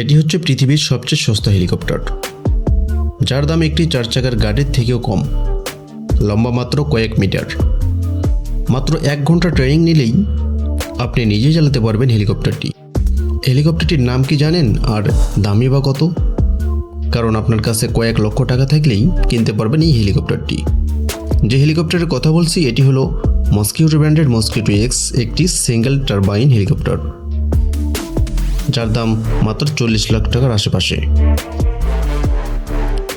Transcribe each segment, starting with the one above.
এটি হচ্ছে পৃথিবীর সবচেয়ে সস্তা হেলিকপ্টার, যার দাম একটি চার চাকার গাড়ির থেকেও কম, লম্বা মাত্র কয়েক মিটার। মাত্র এক ঘণ্টা ট্রেনিং নিলেই আপনি নিজেই চালাতে পারবেন হেলিকপ্টারটি। হেলিকপ্টারটির নাম কি জানেন আর দামই বা কত? কারণ আপনার কাছে কয়েক লক্ষ টাকা থাকলেই কিনতে পারবেন এই হেলিকপ্টারটি। যে হেলিকপ্টারের কথা বলছি, এটি হলো মস্কিউটো ব্র্যান্ডের মস্কিউটো এক্স, একটি সিঙ্গেল টারবাইন হেলিকপ্টার। যার দাম মাত্র চল্লিশ লাখ টাকার আশেপাশে।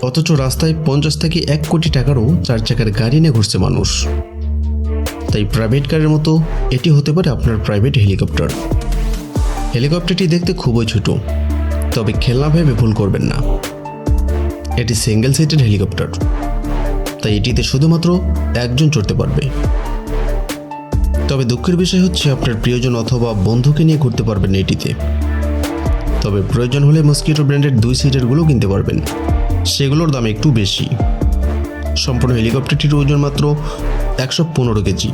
অথচ রাস্তায় পঞ্চাশ থেকে এক কোটি টাকারও চার চাকার গাড়ি নিয়ে ঘুরছে মানুষ। তাই প্রাইভেট কারের মতো এটি হতে পারে আপনার প্রাইভেট হেলিকপ্টার হেলিকপ্টারটি দেখতে খুবই ছোট, তবে খেলনা ভেবে ভুল করবেন না। এটি সিঙ্গেল সিটের হেলিকপ্টার তাই এটিতে শুধুমাত্র একজন চড়তে পারবে। তবে দুঃখের বিষয় হচ্ছে আপনার প্রিয়জন অথবা বন্ধুকে নিয়ে ঘুরতে পারবেন এটিতে। তবে প্রয়োজন হলে মস্কিটো ব্র্যান্ডের দুই সিটেরগুলো কিনতে পারবেন। সেগুলোর দাম একটু বেশি। সম্পূর্ণ হেলিকপ্টারটির ওজন মাত্র একশো পনেরো কেজি।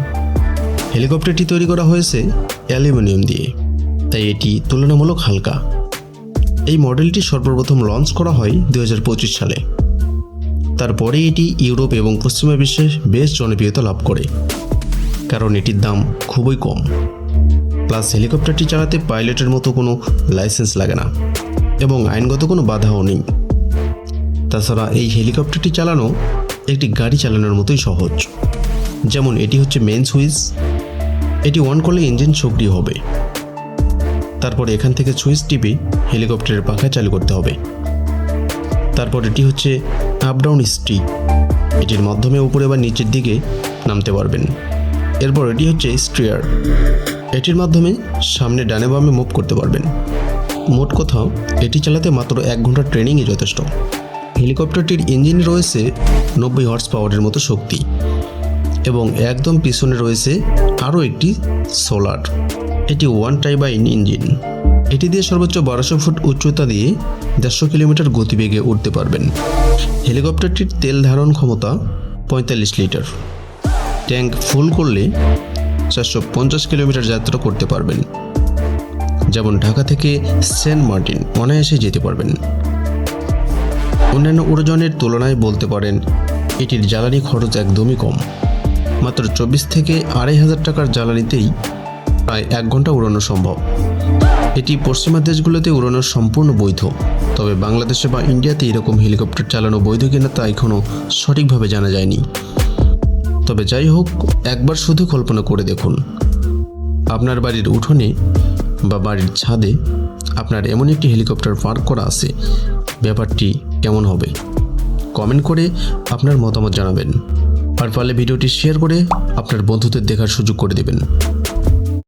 হেলিকপ্টারটি তৈরি করা হয়েছে অ্যালুমিনিয়াম দিয়ে। তাই এটি তুলনামূলক হালকা। এই মডেলটি সর্বপ্রথম লঞ্চ করা হয় দু হাজার পঁচিশ সালে। তারপরে এটি ইউরোপ এবং পশ্চিমা বিশ্বে বেশ জনপ্রিয়তা লাভ করে। কারণ এটির দাম খুবই কম। প্লাস হেলিকপ্টারটি চালাতে পাইলটের মতো কোনো লাইসেন্স লাগে না এবং আইনগত কোনো বাধাও নেই। তাছাড়া এই হেলিকপ্টারটি চালানো একটি গাড়ি চালানোর মতোই সহজ। যেমন এটি হচ্ছে মেন সুইচ এটি অন করলে ইঞ্জিন সক্রিয় হবে। তারপর এখান থেকে সুইচ টিপে হেলিকপ্টারের পাখা চালু করতে হবে। তারপর এটি হচ্ছে আপ ডাউন স্টিক এটির মাধ্যমে উপরে বা নিচের দিকে নামতে পারবেন। এরপর এটি হচ্ছে স্ট্রিয়ার। এটির মাধ্যমে সামনে ডানে বামে মুভ করতে পারবেন। মোট কথা এটি চালাতে মাত্র এক ঘণ্টা ট্রেনিংই যথেষ্ট। হেলিকপ্টারটির ইঞ্জিনে রয়েছে নব্বই হর্স পাওয়ারের মতো শক্তি এবং একদম পিছনে রয়েছে আরও একটি সোলার এটি ওয়ান টাইবাইন ইঞ্জিন এটি দিয়ে সর্বোচ্চ বারোশো ফুট উচ্চতা দিয়ে দেড়শো কিলোমিটার গতিবেগে উঠতে পারবেন। হেলিকপ্টারটির তেল ধারণ ক্ষমতা পঁয়তাল্লিশ লিটার। ট্যাঙ্ক ফুল করলে চারশো পঞ্চাশ কিলোমিটার যাত্রা করতে পারবেন। যেমন ঢাকা থেকে সেন্ট মার্টিন অনায়াসে যেতে পারবেন। অন্যান্য উড়োজনের তুলনায় বলতে পারেন, এটির জ্বালানি খরচ একদমই কম। মাত্র চব্বিশ থেকে আড়াই হাজার টাকার জ্বালানিতেই প্রায় এক ঘণ্টা উড়ানো সম্ভব। এটি পশ্চিমা দেশগুলোতে উড়ানো সম্পূর্ণ বৈধ। তবে বাংলাদেশে বা ইন্ডিয়াতে এরকম হেলিকপ্টার চালানো বৈধ কিনা তা এখনও সঠিকভাবে জানা যায়নি। তবে যাই হোক, একবার শুধু কল্পনা করে দেখুন। আপনার বাড়ির উঠোনে বা বাড়ির ছাদে আপনার এমন একটি হেলিকপ্টার পার্ক করা আছে। ব্যাপারটি কেমন হবে? কমেন্ট করে আপনার মতামত জানাবেন। আর পারলে ভিডিওটি শেয়ার করে আপনার বন্ধুদের দেখার সুযোগ করে দেবেন।